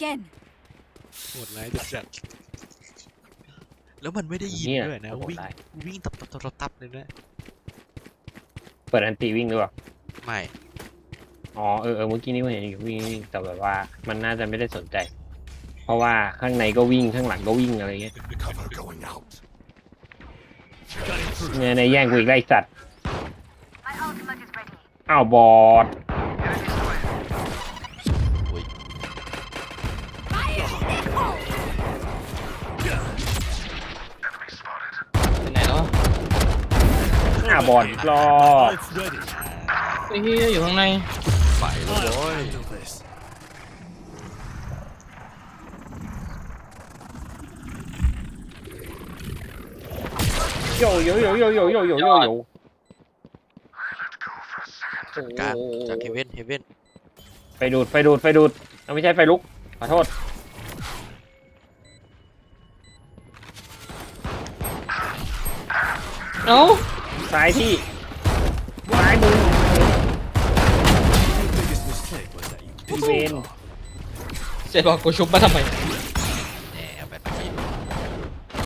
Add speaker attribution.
Speaker 1: again.
Speaker 2: โหดร้ายจัดจัดแล้วมันไม่ได้ยิน
Speaker 3: เนี่ย
Speaker 2: ด้วยนะ
Speaker 3: โหด
Speaker 2: วิ่ง
Speaker 3: ร้าย
Speaker 2: วิ่งตับตับตับตับตับเลยนะ
Speaker 3: เปิดอันตีวิ่งหรือเปล่า
Speaker 2: ไม่
Speaker 3: อ๋อเออเออเมื่อกี้นี้ผมเห็นอยู่วิ่งวิ่งแต่แบบว่ามันน่าจะไม่ได้สนใจ เพราะว่าข้างในก็วิ่งข้างหลังก็วิ่งอะไรเงี้ย
Speaker 4: Cover going out.
Speaker 3: เนี่ยในแย่งกูอีกไล่สัตว์อ้าวบอด บอดรอด
Speaker 4: It's ready.
Speaker 5: ไอ้เฮียอยู่ข้างใน
Speaker 2: ไปแล้วโว้ย
Speaker 4: Handle this.
Speaker 3: โยโยโยโยโยโยโยโยโย
Speaker 2: กลางจากเฮเว่นเฮเว่น
Speaker 3: ไฟดูดไฟดูดไฟดูดเอาไม่ใช่ไฟลุกขอโทษ
Speaker 5: เอ้า
Speaker 3: ซ้ายที่ซ้ายมือ
Speaker 4: Your biggest mistake was that you
Speaker 3: เวน
Speaker 5: เสร็จบอกกูชุบมาทำไม
Speaker 4: You